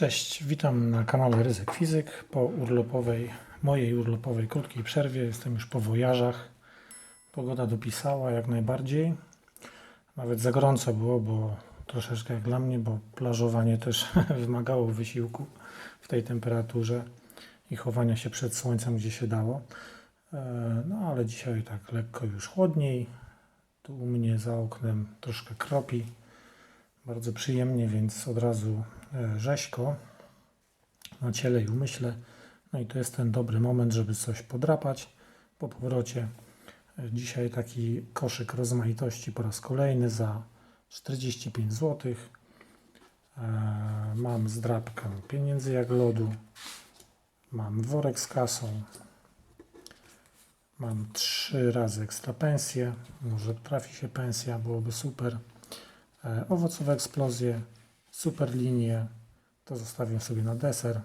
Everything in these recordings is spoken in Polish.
Cześć, witam na kanale Ryzyk Fizyk. Po urlopowej, mojej urlopowej krótkiej przerwie jestem już po wojażach. Pogoda dopisała jak najbardziej. Nawet za gorąco było, bo troszeczkę jak dla mnie, bo plażowanie też wymagało wysiłku w tej temperaturze i chowania się przed słońcem, gdzie się dało. E, No ale dzisiaj tak lekko już chłodniej. Tu u mnie za oknem troszkę kropi. Bardzo przyjemnie, więc od razu rzeźko na ciele i umyśle. No i to jest ten dobry moment, żeby coś podrapać po powrocie. E, Dzisiaj taki koszyk rozmaitości po raz kolejny za 45 zł. Mam zdrabkę pieniędzy jak lodu. Mam worek z kasą. Mam trzy razy ekstra pensję. Może trafi się pensja, byłoby super. E, owocowe eksplozje, super linie, to zostawię sobie na deser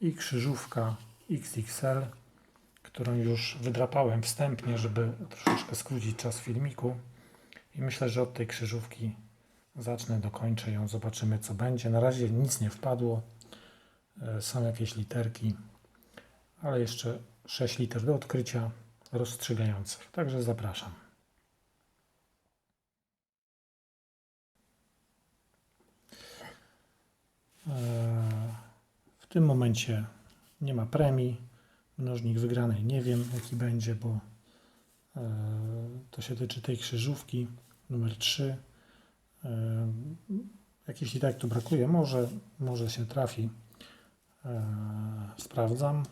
i krzyżówka XXL, którą już wydrapałem wstępnie, żeby troszeczkę skrócić czas filmiku i myślę, że od tej krzyżówki zacznę, dokończę ją, zobaczymy co będzie. Na razie nic nie wpadło, e, są jakieś literki, ale jeszcze 6 liter do odkrycia rozstrzygających, także zapraszam. W tym momencie nie ma premii. Mnożnik wygranej nie wiem jaki będzie, bo e, to się tyczy tej krzyżówki numer 3. Jak jeśli tak to brakuje, może, może się trafi. E, Sprawdzam.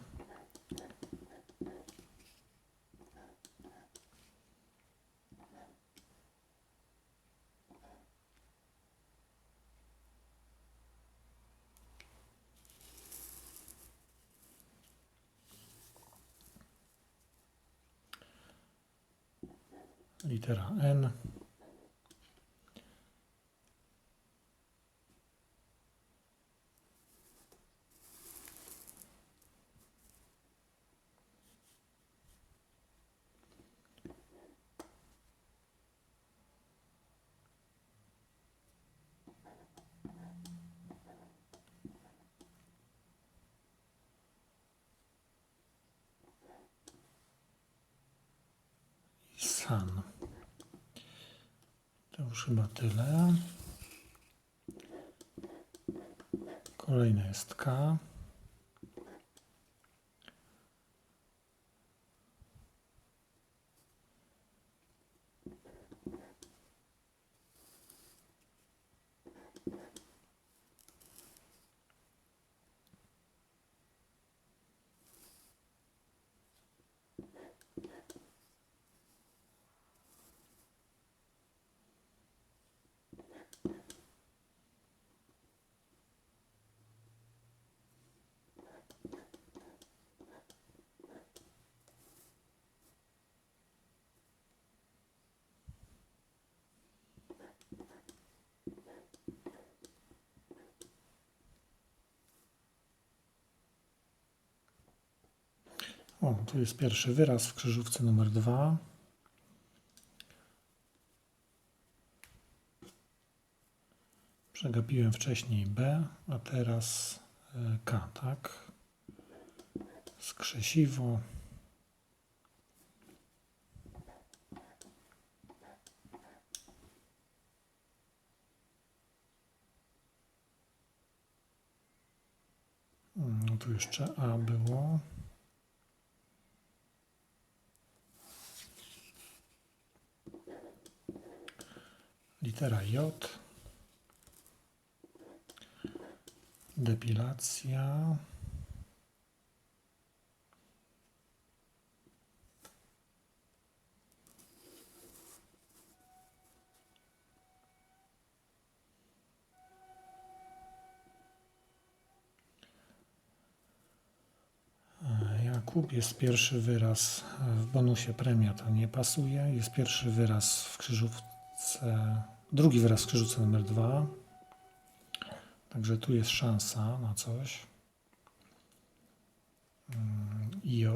Litera N. i San. To już chyba tyle. Kolejne jest K. O, tu jest pierwszy wyraz w krzyżówce numer 2. Przegapiłem wcześniej B, a teraz e, K, tak? Skrzesiwo. Mm, Tu jeszcze A było. Litera J. Depilacja. Jakub jest pierwszy wyraz w bonusie premia, to nie pasuje. Jest pierwszy wyraz w krzyżówce, E, drugi wyraz krzyżówce numer 2. Także tu jest szansa na coś. Mm, I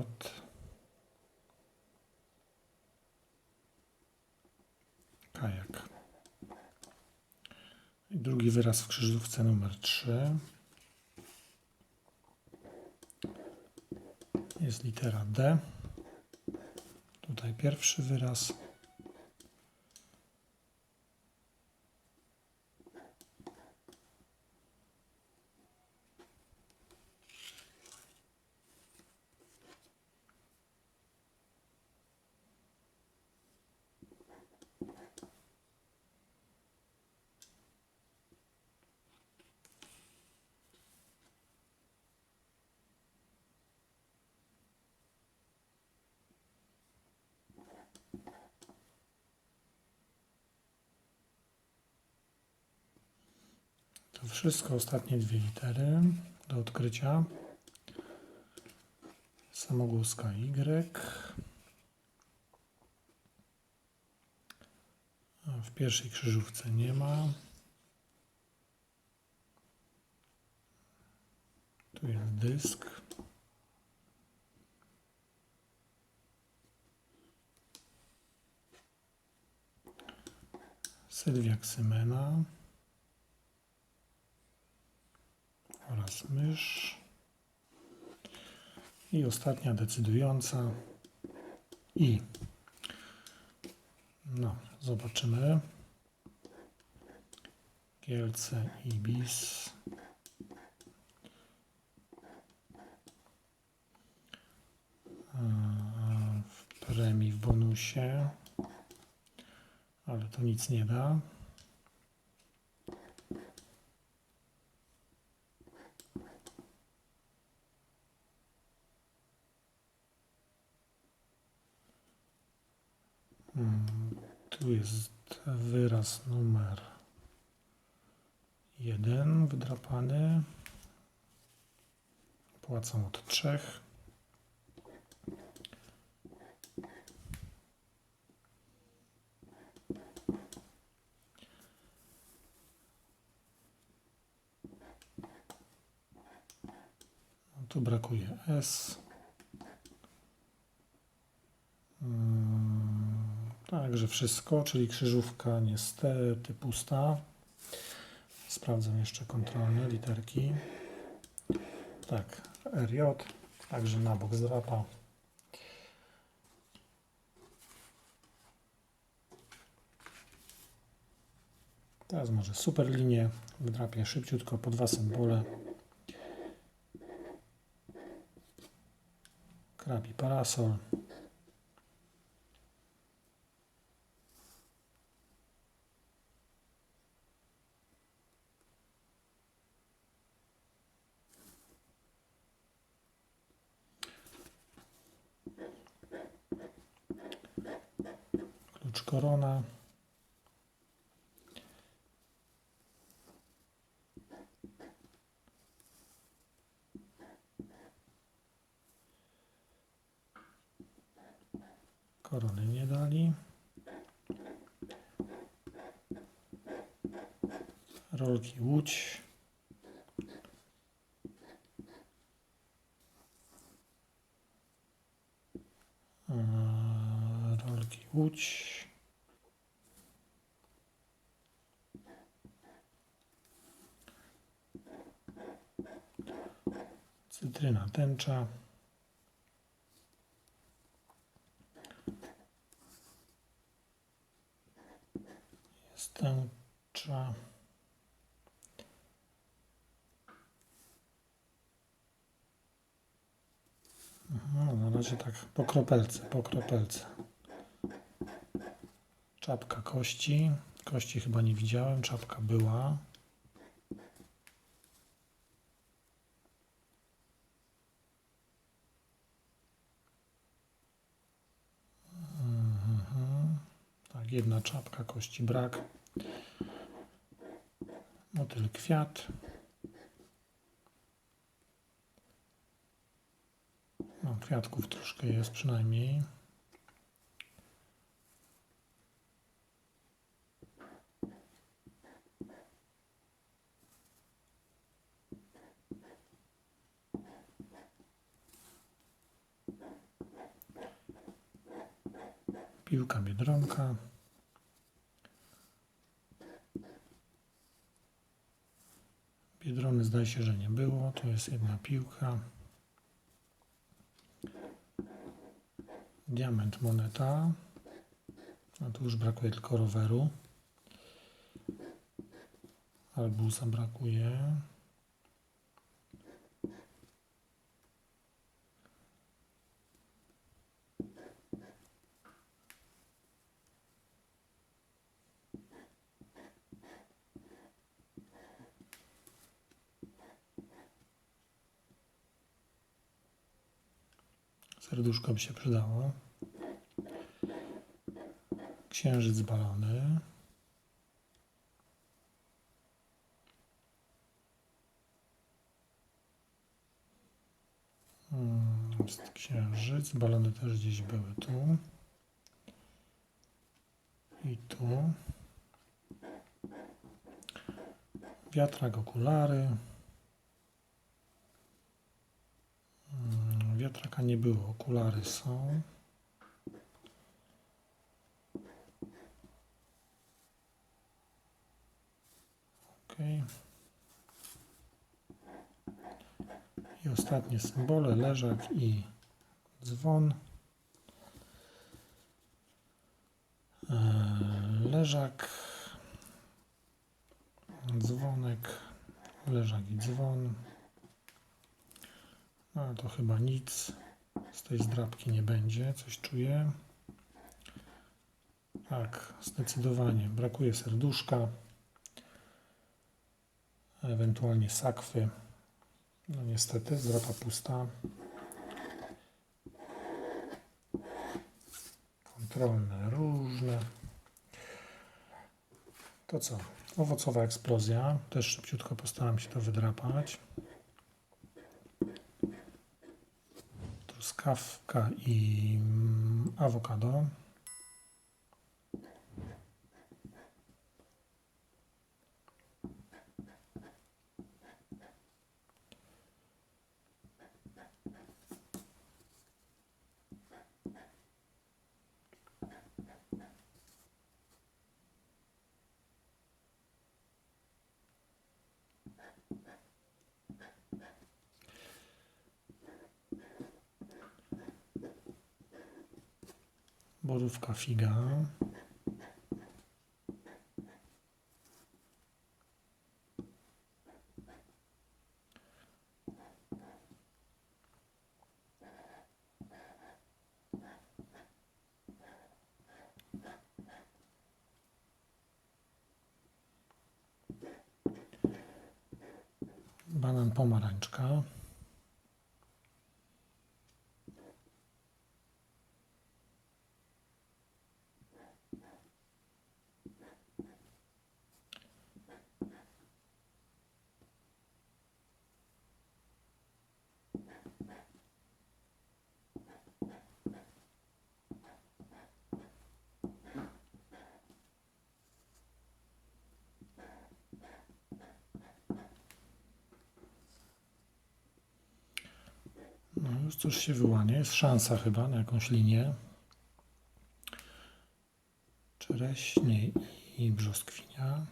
kajak. I drugi wyraz w krzyżówce numer 3. Jest litera D. Tutaj pierwszy wyraz. Wszystko, ostatnie dwie litery do odkrycia. Samogłoska Y. A W pierwszej krzyżówce nie ma. Tu jest dysk. Sylwia Ksymena. Oraz mysz. I ostatnia decydująca i. No, zobaczymy. Kielce Ibis. A, W premii w bonusie. Ale to nic nie da. Tu jest wyraz numer jeden wydrapany. Płacą od trzech. No, Tu brakuje S. Także wszystko, czyli krzyżówka niestety pusta. Sprawdzam jeszcze kontrolne literki. Tak, RJ, także na bok zdrapa. Teraz może super linię, wydrapię szybciutko po dwa symbole. Krabi parasol. Korona. Korony nie dali. Rolki łódź. Eee, Rolki łódź. Cytryna tęcza. Jest tęcza. No, na razie tak po kropelce, po kropelce. Czapka kości. Kości chyba nie widziałem, czapka była. Jedna czapka, kości brak. Motyl kwiat. No, kwiatków troszkę jest przynajmniej. się, że nie było. Tu jest jedna piłka. Diament moneta. A tu już brakuje tylko roweru. albusa brakuje. Serduszko by się przydało. Księżyc balony. Mm, Jest księżyc. Balony też gdzieś były tu. I tu. Wiatrak, okulary. Wiatraka nie było, okulary są. Ok. I ostatnie symbole, leżak i dzwon. Eee, Leżak, dzwonek, leżak i dzwon. No to chyba nic z tej zdrabki nie będzie, coś czuję. Tak, zdecydowanie brakuje serduszka, ewentualnie sakwy. No niestety, zdrapa pusta. Kontrolne różne. To co? Owocowa eksplozja. Też szybciutko postaram się to wydrapać. Truskawka i mm, awokado. Borówka figa. Banan pomarańczka. No już coś się wyłania. Jest szansa chyba na jakąś linię. Czereśnie i brzoskwinia.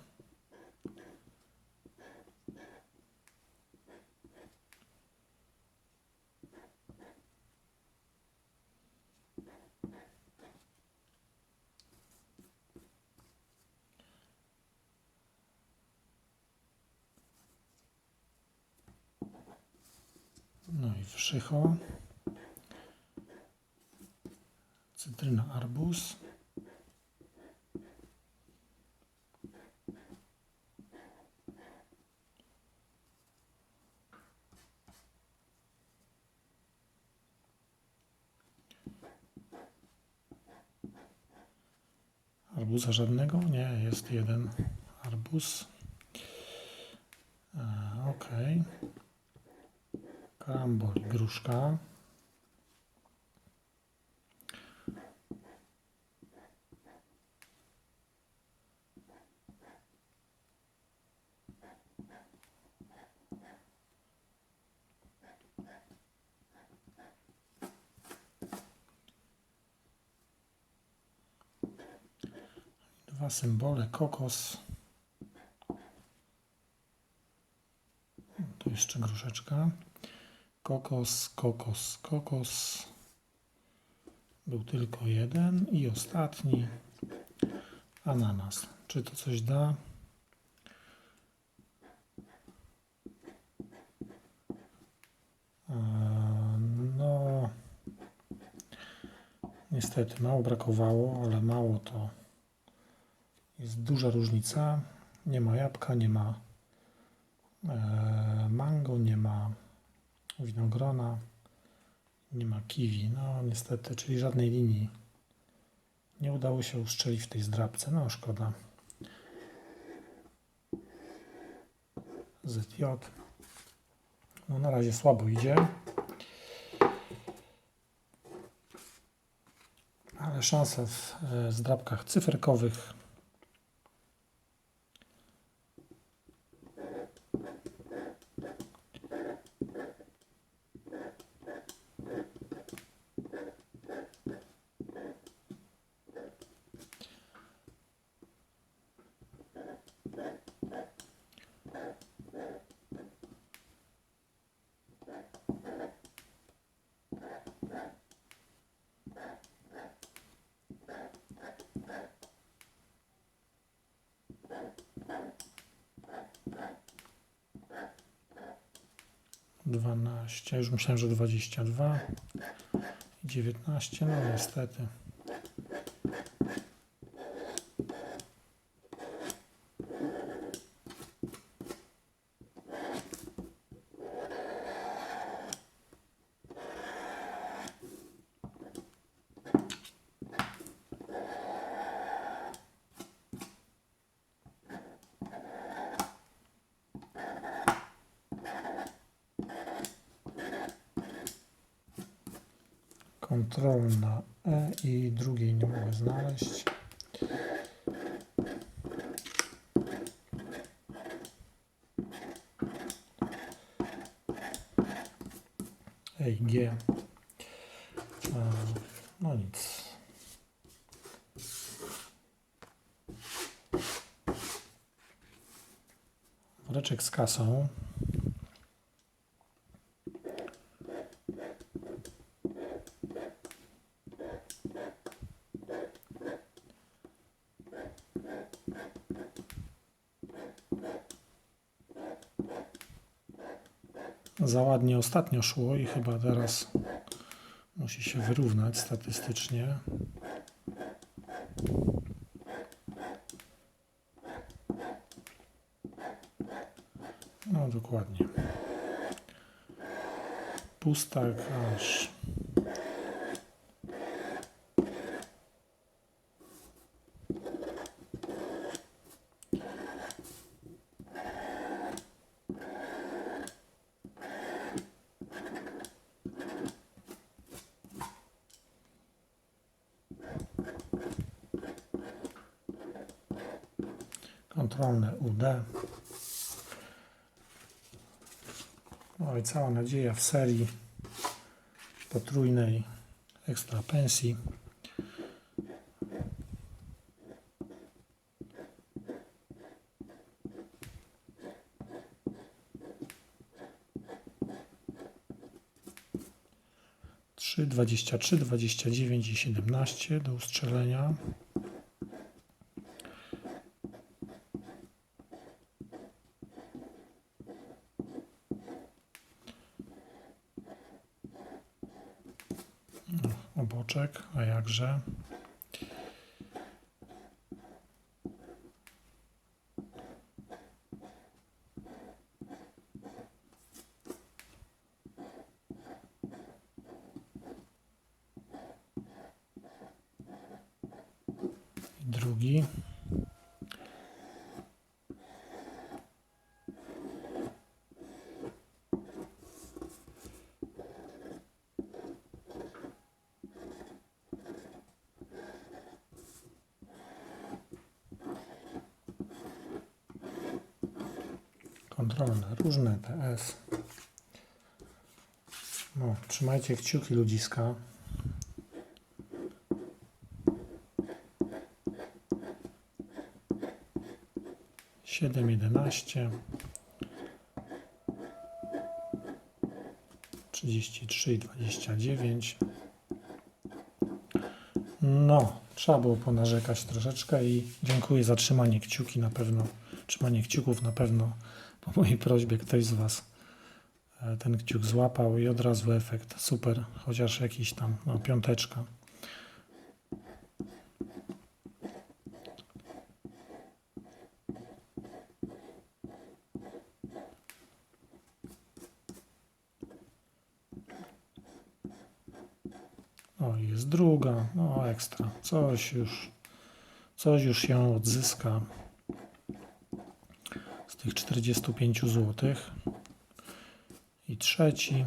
No i wszycho. Cytryna arbuz. Arbuza żadnego? Nie, jest jeden arbuz. E, Okej. Karambol gruszka. Dwa symbole, kokos. Tu jeszcze gruszeczka. Kokos, kokos, kokos. Był tylko jeden i ostatni ananas. Czy to coś da? Eee, No, niestety mało brakowało, ale mało to jest duża różnica. Nie ma jabłka, nie ma e, mango, nie ma winogrona, nie ma kiwi. No niestety, czyli żadnej linii nie udało się uszczelić w tej zdrabce. No szkoda. ZJ. No na razie słabo idzie. Ale szanse w e, zdrabkach cyferkowych Dwanaście, już myślałem, że dwadzieścia dwa, dziewiętnaście, no niestety. Kontrolna E i drugiej nie mogę znaleźć. E i G. E, No nic. Woreczek z kasą. Za ładnie ostatnio szło i chyba teraz musi się wyrównać statystycznie. No dokładnie. Pustak aż. Kontrolne UD. No i cała nadzieja w serii potrójnej ekstra pensji. Trzy, dwadzieścia trzy, dwadzieścia dziewięć i siedemnaście do ustrzelenia. A jakże. I drugi. Kontrolne, różne TS. No, trzymajcie kciuki ludziska. Siedem, jedenaście. Trzydzieści trzy i dwadzieścia dziewięć. No, trzeba było ponarzekać troszeczkę i dziękuję za trzymanie kciuki na pewno, trzymanie kciuków na pewno po mojej prośbie ktoś z Was e, ten kciuk złapał i od razu efekt. Super, chociaż jakiś tam, no piąteczka. O, jest druga, no ekstra. Coś już, coś już się odzyska z tych 45 zł. I trzeci.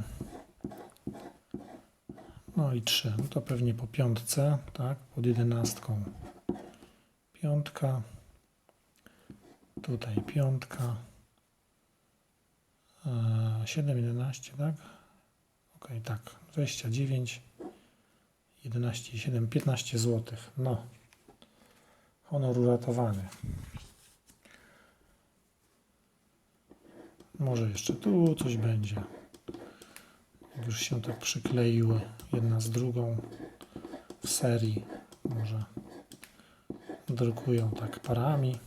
No i trzy. No to pewnie po piątce, tak? Pod jedenastką. Piątka. Tutaj piątka. Eee, 7, 11, tak? Ok, tak. 29. 11,7, 15 zł. No. Honor uratowany. Może jeszcze tu coś będzie. Jak Już się tak przykleiły jedna z drugą w serii. Może drukują tak parami.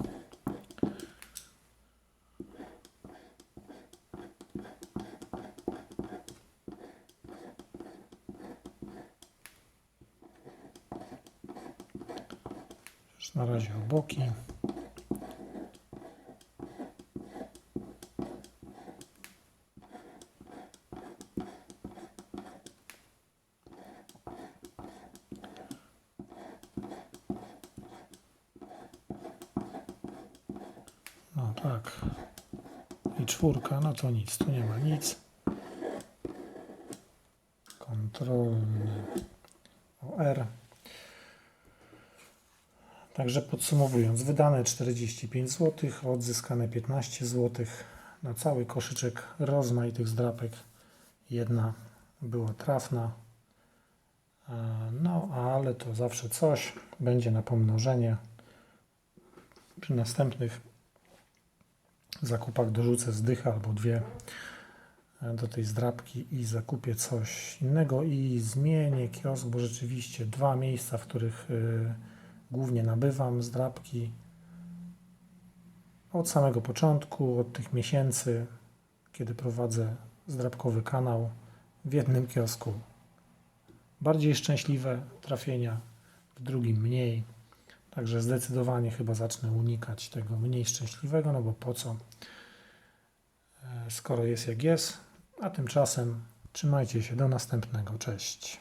Już na razie o tak. I czwórka, no to nic, tu nie ma nic. Kontrolny OR. Także podsumowując, wydane 45 zł, odzyskane 15 zł na cały koszyczek rozmaitych zdrapek. Jedna była trafna. E, No, ale to zawsze coś będzie na pomnożenie. Przy następnych zakupach dorzucę zdychę albo dwie e, do tej zdrapki i zakupię coś innego i zmienię kiosk, bo rzeczywiście dwa miejsca, w których y, głównie nabywam zdrapki od samego początku, od tych miesięcy, kiedy prowadzę zdrapkowy kanał w jednym kiosku. Bardziej szczęśliwe trafienia, w drugim mniej. Także zdecydowanie chyba zacznę unikać tego mniej szczęśliwego, no bo po co, e, skoro jest jak jest. A tymczasem trzymajcie się do następnego. Cześć.